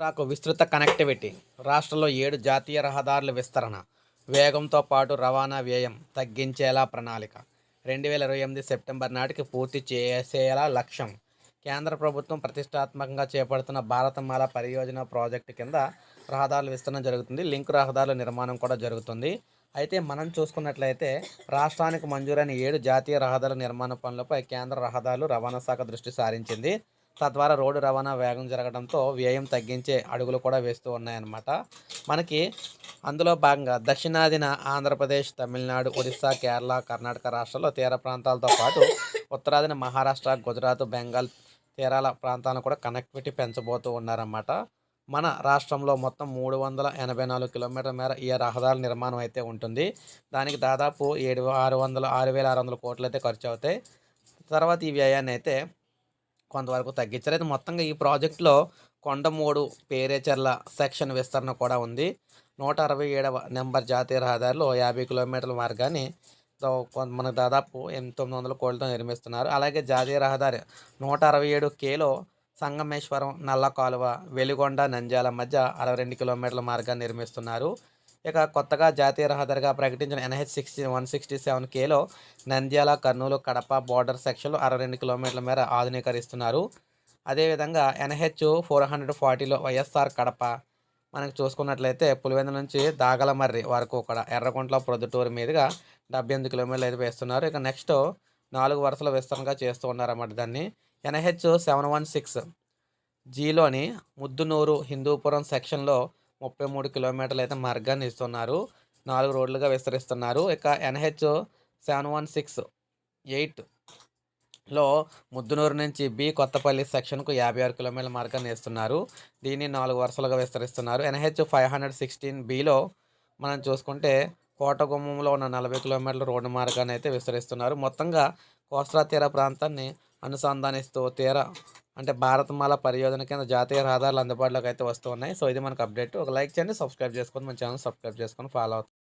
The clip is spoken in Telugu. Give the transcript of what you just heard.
ఆంధ్రాకు విస్తృత కనెక్టివిటీ రాష్ట్రంలో ఏడు జాతీయ రహదారుల విస్తరణ వేగంతో పాటు రవాణా వ్యయం తగ్గించేలా ప్రణాళిక. రెండు వేల ఇరవై ఎనిమిది సెప్టెంబర్ నాటికి పూర్తి చేసేలా లక్ష్యం. కేంద్ర ప్రభుత్వం ప్రతిష్టాత్మకంగా చేపడుతున్న భారతమాల పరియోజన ప్రాజెక్టు కింద రహదారుల విస్తరణ జరుగుతుంది. లింక్ రహదారుల నిర్మాణం కూడా జరుగుతుంది. అయితే మనం చూసుకున్నట్లయితే రాష్ట్రానికి మంజూరైన ఏడు జాతీయ రహదారుల నిర్మాణ పనులపై కేంద్ర రహదారులు రవాణా శాఖ దృష్టి సారించింది. తద్వారా రోడ్డు రవాణా వేగం జరగడంతో వ్యయం తగ్గించే అడుగులు కూడా వేస్తూ ఉన్నాయన్నమాట. మనకి అందులో భాగంగా దక్షిణాదిన ఆంధ్రప్రదేశ్ తమిళనాడు ఒరిస్సా కేరళ కర్ణాటక రాష్ట్రాల్లో తీర ప్రాంతాలతో పాటు ఉత్తరాదిన మహారాష్ట్ర గుజరాత్ బెంగాల్ తీరాల ప్రాంతాలను కూడా కనెక్టివిటీ పెంచబోతూ ఉన్నారన్నమాట. మన రాష్ట్రంలో మొత్తం మూడు వందల ఎనభై నాలుగు కిలోమీటర్ల మేర ఈ రహదారుల నిర్మాణం అయితే ఉంటుంది. దానికి దాదాపు ఏడు ఆరు వందల ఆరు వేల ఆరు వందల కోట్లు అయితే ఖర్చు అవుతాయి. తర్వాత ఈ వ్యయాన్ని అయితే కొంతవరకు తగ్గించారు. అయితే మొత్తంగా ఈ ప్రాజెక్టులో కొండమూడు పేరేచర్ల సెక్షన్ విస్తరణ కూడా ఉంది. నూట అరవై ఏడవ నెంబర్ జాతీయ రహదారిలో యాభై కిలోమీటర్ల మార్గాన్ని మనకు దాదాపు ఎనిమిది తొమ్మిది వందల కోళ్ళతో నిర్మిస్తున్నారు. అలాగే జాతీయ రహదారి నూట అరవై ఏడు కేలో సంగమేశ్వరం నల్ల కాలువ వెలిగొండ నంద్యాల మధ్య అరవై రెండు కిలోమీటర్ల మార్గాన్ని నిర్మిస్తున్నారు. ఇక కొత్తగా జాతీయ రహదారిగా ప్రకటించిన NH sixty one sixty seven Khelo Nandyal Kurnool Kadapa border సెక్షన్లు అరవై రెండు కిలోమీటర్ల మేర ఆధునీకరిస్తున్నారు. అదేవిధంగా ఎన్హెచ్ ఫోర్ హండ్రెడ్ ఫార్టీలో వైఎస్ఆర్ కడప. మనకు చూసుకున్నట్లయితే పులివెందు నుంచి దాగలమర్రి వరకు కూడా ఎర్రకుంట్ల ప్రొద్దుటూరు మీదుగా డెబ్బై ఎనిమిది కిలోమీటర్లు అయితే వేస్తున్నారు. ఇక నెక్స్ట్ నాలుగు వరుసల విస్తరణగా చేస్తూ ఉన్నారన్నమాట దాన్ని. ఎన్హెచ్ సెవెన్ వన్ సిక్స్ జీలోని ముద్దునూరు హిందూపురం సెక్షన్లో ముప్పై మూడు కిలోమీటర్లు అయితే మార్గాన్ని ఇస్తున్నారు. నాలుగు రోడ్లుగా విస్తరిస్తున్నారు. ఇక ఎన్హెచ్ సెవెన్ వన్ సిక్స్ ఎయిట్లో ముద్దునూరు నుంచి బి కొత్తపల్లి సెక్షన్కు యాభై ఆరు కిలోమీటర్ల మార్గాన్ని ఇస్తున్నారు. దీన్ని నాలుగు వరుసలుగా విస్తరిస్తున్నారు. ఎన్హెచ్ ఫైవ్ హండ్రెడ్ సిక్స్టీన్ బిలో మనం చూసుకుంటే కోటగుమ్మంలో ఉన్న నలభై కిలోమీటర్ల రోడ్డు మార్గాన్ని అయితే విస్తరిస్తున్నారు. మొత్తంగా కోస్తా తీర ప్రాంతాన్ని అనుసంధానిస్తూ తీర అంటే భారతమాల పరియోజన కింద జాతీయ రహదారులు అందుబాటులోకి అయితే వస్తూ ఉన్నాయి. సో ఇది మనకు అప్డేట్ ఒక లైక్ చేయండి సబ్స్క్రైబ్ చేసుకొని మన ఛానల్ సబ్స్క్రైబ్ చేసుకొని ఫాలో అవుతుంది